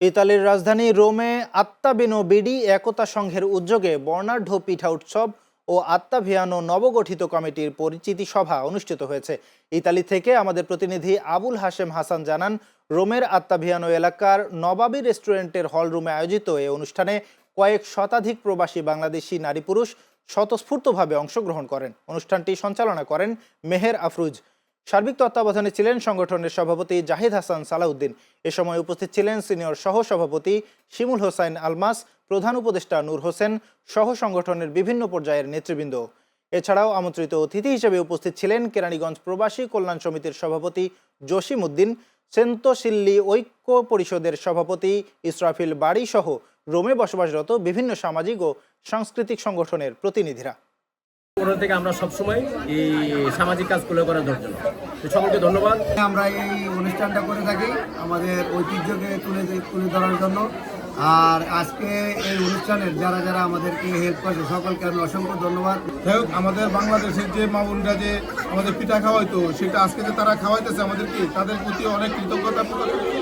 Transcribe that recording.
ইতালির রাজধানী রোমে আত্মাবিনো বিডি একতা সংঘের উদ্যোগে বর্ণাঢ্য পিঠা উৎসব ও আত্মাভিয়ানো নবগঠিত কমিটির পরিচিতি সভা অনুষ্ঠিত হয়েছে। ইতালি থেকে আমাদের প্রতিনিধি আবুল হাশেম হাসান জানান, রোমের আত্মাভিয়ানো এলাকার নবাবী রেস্টুরেন্টের হলরুমে আয়োজিত এই অনুষ্ঠানে কয়েক শতাধিক প্রবাসী বাংলাদেশি নারী পুরুষ স্বতঃস্ফূর্তভাবে অংশগ্রহণ করেন। অনুষ্ঠানটি সঞ্চালনা করেন মেহের আফরুজ। সার্বিক তত্ত্বাবধানে ছিলেন সংগঠনের সভাপতি জাহিদ হাসান সালাউদ্দিন। এ সময় উপস্থিত ছিলেন সিনিয়র সহ সভাপতি শিমুল হোসাইন আলমাস, প্রধান উপদেষ্টা নূর হোসেন সহ সংগঠনের বিভিন্ন পর্যায়ের নেতৃবৃন্দ। এছাড়াও আমন্ত্রিত অতিথি হিসেবে উপস্থিত ছিলেন কেরানীগঞ্জ প্রবাসী কল্যাণ সমিতির সভাপতি জসিম উদ্দিন সেন্তশিল্লি ঐক্য পরিষদের সভাপতি ইসরাফিল বাড়ি সহ রোমে বসবাসরত বিভিন্ন সামাজিক ও সাংস্কৃতিক সংগঠনের প্রতিনিধিরা। ওখান থেকে আমরা সবসময় এই সামাজিক কাজগুলো করার জন্য। সকলকে ধন্যবাদ। আমরা এই অনুষ্ঠানটা করে থাকি আমাদের ঐতিহ্যকে তুলে তুলে ধরার জন্য। আর আজকে এই অনুষ্ঠানের যারা যারা আমাদেরকে হেল্প করছে সকলকে আমি অসংখ্য ধন্যবাদ। যাই হোক আমাদের বাংলাদেশের যে মা বোনরা যে আমাদের পিঠা খাওয়াইতো সেটা আজকে যে তারা খাওয়াইতেছে আমাদেরকে তাদের প্রতি অনেক কৃতজ্ঞতা প্রকাশ করি।